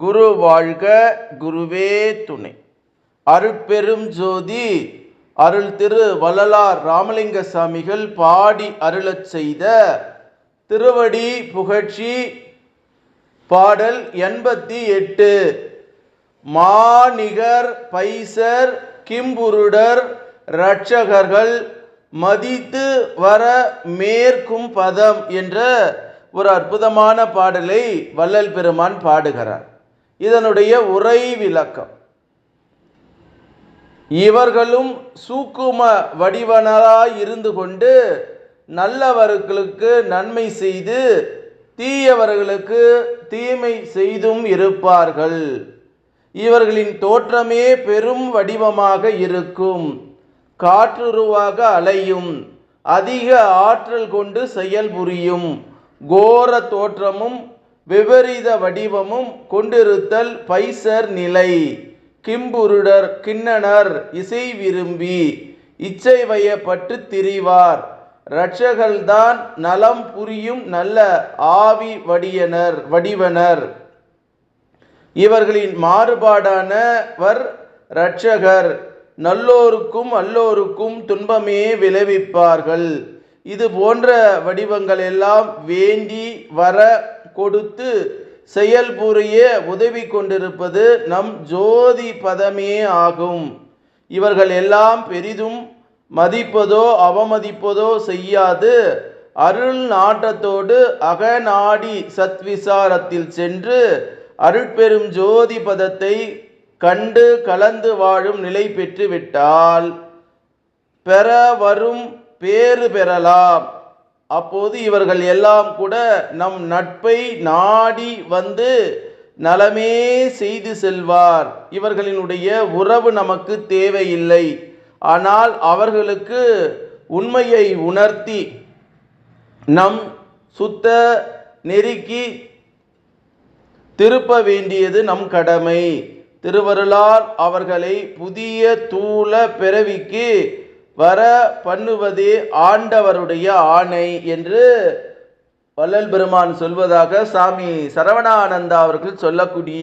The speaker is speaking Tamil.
குரு வாழ்க குருவே துணை. அருட்பெரும் ஜோதி அருள் திரு வள்ளலார் ராமலிங்க சாமிகள் பாடி அருளச் செய்த திருவடி புகழ்ச்சி பாடல் எண்பத்தி எட்டு. மாநிகர் பைசர் கிம்புருடர் இரட்சகர்கள் மதித்து வர மேற்கும் பதம் என்ற ஒரு அற்புதமான பாடலை வள்ளல் பெருமான் பாடுகிறார். இதனுடைய உரை விளக்கம். இவர்களும் சூக்கும வடிவனராய் இருந்து கொண்டு நல்லவர்களுக்கு நன்மை செய்து தீயவர்களுக்கு தீமை செய்தும் இருப்பார்கள். இவர்களின் தோற்றமே பெரும் வடிவமாக இருக்கும். காற்றுருவாக அலையும். அதிக ஆற்றல் கொண்டு செயல்புரியும். கோர தோற்றமும் விபரீத வடிவமும் கொண்டிருத்தல் பைசர் நிலை. கிம்புருடர் கிண்ணனர் இசை விரும்பி இச்சை வயப்பட்டு திரிவார். இரட்சகள்தான் நலம் புரியும் நல்ல ஆவி வடியனர் வடிவனர். இவர்களின் மாறுபாடானவர் இரட்சகர். நல்லோருக்கும் அல்லோருக்கும் துன்பமே விளைவிப்பார்கள். இது போன்ற வடிவங்கள் எல்லாம் வேண்டி வர கொடுத்து செயல்புரிய உதவி கொண்டிருப்பது நம் ஜோதி பதமே ஆகும். இவர்கள் எல்லாம் பெரிதும் மதிப்பதோ அவமதிப்பதோ செய்யாது. அருள் நாட்டத்தோடு அகநாடி சத்விசாரத்தில் சென்று அருட்பெரும் ஜோதி பதத்தை கண்டு கலந்து வாழும் நிலை பெற்று விட்டால் பெற வரும் பேறு பெறலாம். அப்போது இவர்கள் எல்லாம் கூட நம் நட்பை நாடி வந்து நலமே செய்து செல்வார். இவர்களினுடைய உறவு நமக்கு தேவையில்லை. ஆனால் அவர்களுக்கு உண்மையை உணர்த்தி நம் சுத்த நெருக்கி திருப்ப வேண்டியது நம் கடமை. திருவருளால் அவர்களை புதிய தூள பிறவிக்கு வர பண்ணுவது ஆண்டவருடைய ஆணை என்று வள்ளல் பெருமான் சொல்வதாக சாமி சரவணானந்தா அவர்கள் சொல்லக்கூடிய